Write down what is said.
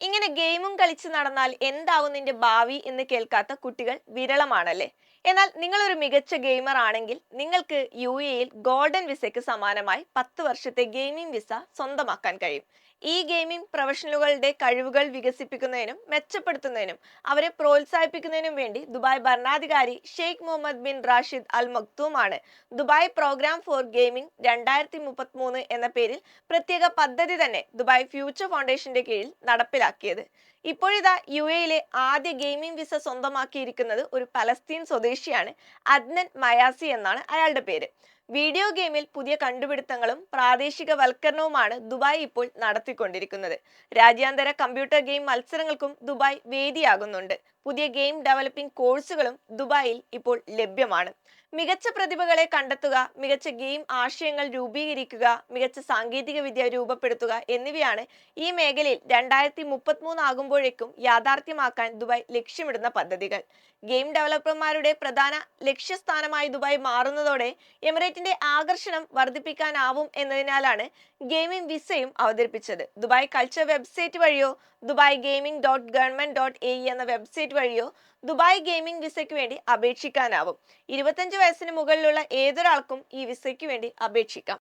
ഇങ്ങനെ ഗെയിമും കളിച്ച് നടന്നാൽ എന്താവും നിന്റെ ഭാവി എന്ന് കേൾക്കാത്ത കുട്ടികൾ വിരളമാണല്ലേ? എന്നാൽ നിങ്ങളൊരു മികച്ച ഗെയിമർ ആണെങ്കിൽ നിങ്ങൾക്ക് യു എയിൽ ഗോൾഡൻ വിസയ്ക്ക് സമാനമായി പത്ത് വർഷത്തെ ഗെയിമിംഗ് വിസ സ്വന്തമാക്കാൻ കഴിയും. ഈ ഗെയിമിംഗ് പ്രൊഫഷണലുകളുടെ കഴിവുകൾ വികസിപ്പിക്കുന്നതിനും മെച്ചപ്പെടുത്തുന്നതിനും അവരെ പ്രോത്സാഹിപ്പിക്കുന്നതിനും വേണ്ടി ദുബായ് ഭരണാധികാരി Sheikh Mohammed bin Rashid Al മക്തൂമാണ് Dubai programme for gaming രണ്ടായിരത്തി മുപ്പത്തിമൂന്ന് എന്ന പേരിൽ പ്രത്യേക പദ്ധതി തന്നെ ദുബായ് ഫ്യൂച്ചർ ഫൗണ്ടേഷന്റെ കീഴിൽ നടപ്പിലാക്കിയത്. ഇപ്പോഴിതാ യു എയിലെ ആദ്യ ഗെയിമിംഗ് വിസ സ്വന്തമാക്കിയിരിക്കുന്നത് ഒരു പലസ്തീൻ സ്വദേശിയാണ് അദ്നൻ മയാസി എന്നാണ് അയാളുടെ പേര്. വീഡിയോ ഗെയിമിൽ പുതിയ കണ്ടുപിടുത്തങ്ങളും പ്രാദേശിക വൽക്കരണവുമാണ് ദുബായ് ഇപ്പോൾ നടത്തിക്കൊണ്ടിരിക്കുന്നത്. രാജ്യാന്തര കമ്പ്യൂട്ടർ ഗെയിം മത്സരങ്ങൾക്കും ദുബായ് വേദിയാകുന്നുണ്ട്. പുതിയ ഗെയിം ഡെവലപ്പിംഗ് കോഴ്സുകളും ദുബായിൽ ഇപ്പോൾ ലഭ്യമാണ്. മികച്ച പ്രതിഭകളെ കണ്ടെത്തുക മികച്ച ഗെയിം ആശയങ്ങൾ രൂപീകരിക്കുക മികച്ച സാങ്കേതിക വിദ്യ രൂപപ്പെടുത്തുക എന്നിവയാണ് ഈ മേഖലയിൽ രണ്ടായിരത്തി മുപ്പത്തിമൂന്ന് ആകുമ്പോഴേക്കും യാഥാർത്ഥ്യമാക്കാൻ ദുബായ് ലക്ഷ്യമിടുന്ന പദ്ധതികൾ. ഗെയിം ഡെവലപ്പർമാരുടെ പ്രധാന ലക്ഷ്യസ്ഥാനമായി ദുബായ് മാറുന്നതോടെ എമിറേറ്റിന്റെ ആകർഷണം വർദ്ധിപ്പിക്കാനാവും എന്നതിനാലാണ് ഗെയിമിംഗ് വിസയും അവതരിപ്പിച്ചത്. ദുബായ് കൾച്ചർ വെബ്സൈറ്റ് വഴിയോ Dubai gaming dot government dot A എന്ന വെബ്സൈറ്റ് വഴിയോ ദുബായ് ഗെയിമിംഗ് വിസയ്ക്ക് വേണ്ടി അപേക്ഷിക്കാനാവും. ഇരുപത്തഞ്ച് വയസ്സിന് മുകളിലുള്ള ഏതൊരാൾക്കും ഈ വിസയ്ക്ക് വേണ്ടി അപേക്ഷിക്കാം.